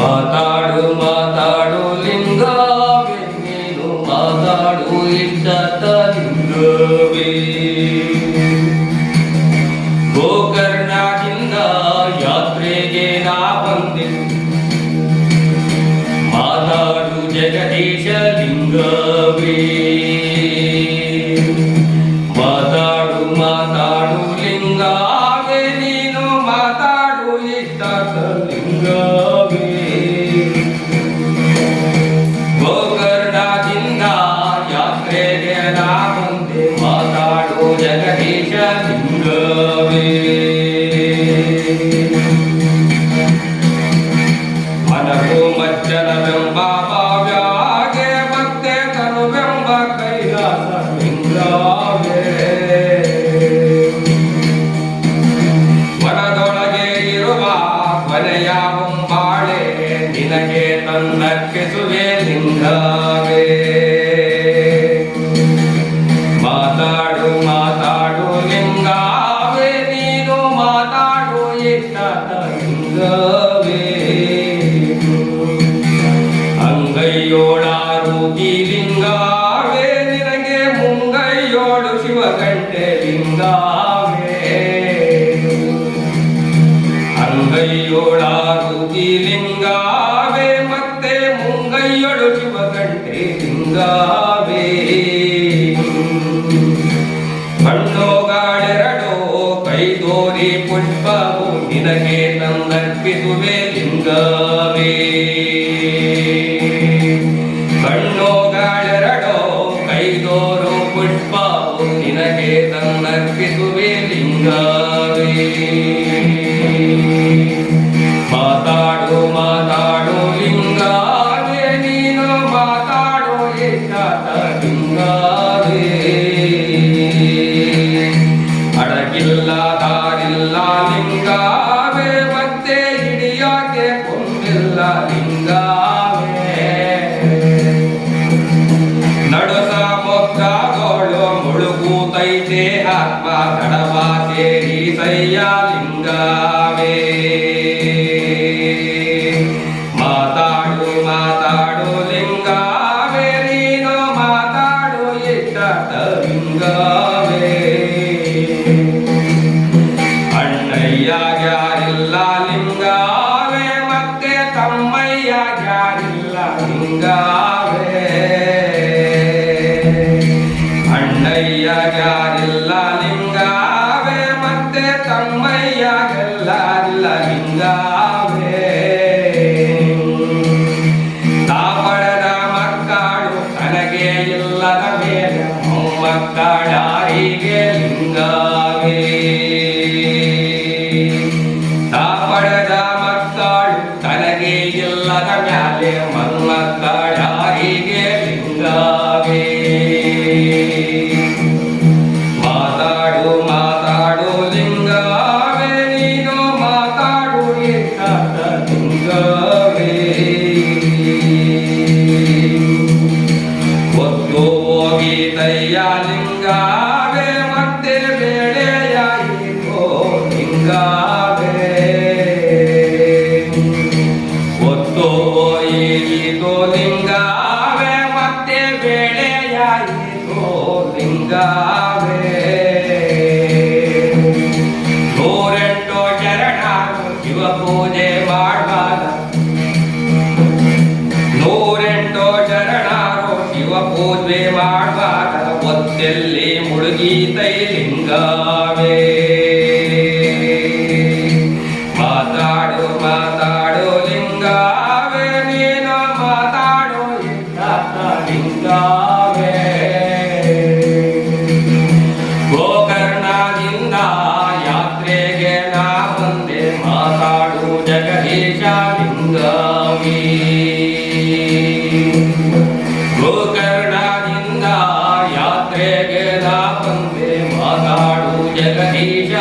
ಮಾತಾಡು ಮಾತಾಡು ಲಿಂಗವೇ ನೀನು ಮಾತಾಡು ಇದ್ದ ಲಿಂಗವೇ. ಗೋಕರ್ಣದಿಂದ ಯಾತ್ರೆಗೆ ನಾ ಬಂದೆ. ಮಾತಾಡು ಜಗದೀಶ ಲಿಂಗವೇ. ಮಾತಾಡು ಮಾತಾಡು ಲಿಂಗವೇ ನೀನು ಮಾತಾಡು ಇದ್ದ ಲಿಂಗವೇ. ಕೊನೆಯ ಬಾಳೆ ನಿನಗೆ ತನ್ನರ್ಪಿಸುವೆ ಲಿಂಗವೇ ಮಾತಾಡು ಮಾತಾಡು ಲಿಂಗವೇ ನೀನು ಮಾತಾಡು ಇಷ್ಟದ ಲಿಂಗವೇ ಅಂಗೈಯೋಳಾರು ಲಿಂಗವೇ ಅಂಗೈಯೋಳಾರು ಲಿಂಗವೇ ಮತ್ತೆ ಮುಂಗೈಯೊಳು ಶಿವಗಂಟೆ ಲಿಂಗವೇ ಕಣ್ಣೋಗಾಳೆರಡೋ ಕೈದೋರಿ ಪುಷ್ಪವು ನಿನಗೆ ತಂದರ್ಪಿಸುವೆ ಲಿಂಗವೇ ಕಣ್ಣೋಗಾಳೆರಡೋ ಕೈದೋರು ಪುಷ್ಪವು ನಿನಗೆ ತಂದರ್ಪಿಸುವೆ ಲಿಂಗವೇ ಆತ್ಮ ತಡವ ಸೇರಿ ಸಯ್ಯ ಲಿಂಗವೇ ಲಿಂಗವೇ ಮತ್ತೆ ತಮ್ಮಯ್ಯ ಯಾರಿಲ್ಲ ಲಿಂಗವೇ ಅಣ್ಣಯ್ಯ ಯಾರಿಲ್ಲ ಲಿಂಗವೇ ಲಿಂಗವೇ ಮತ್ತೆ ಬೇಳೆಯಾಯಿತೋ ಲಿಂಗವೇ. ಮಾಡಿದ್ದಾವೆ ಗೋಕರ್ಣದಿಂದ ಯಾತ್ರೆಗೆ ನಾ ಬಂದೆ ಮಾತಾಡು ಜಗದೀಶ ಲಿಂಗವೀ ಗೋಕರ್ಣದಿಂದ ಯಾತ್ರೆಗೆ ನಾ ಬಂದೆ ಮಾತಾಡು ಜಗದೀಶ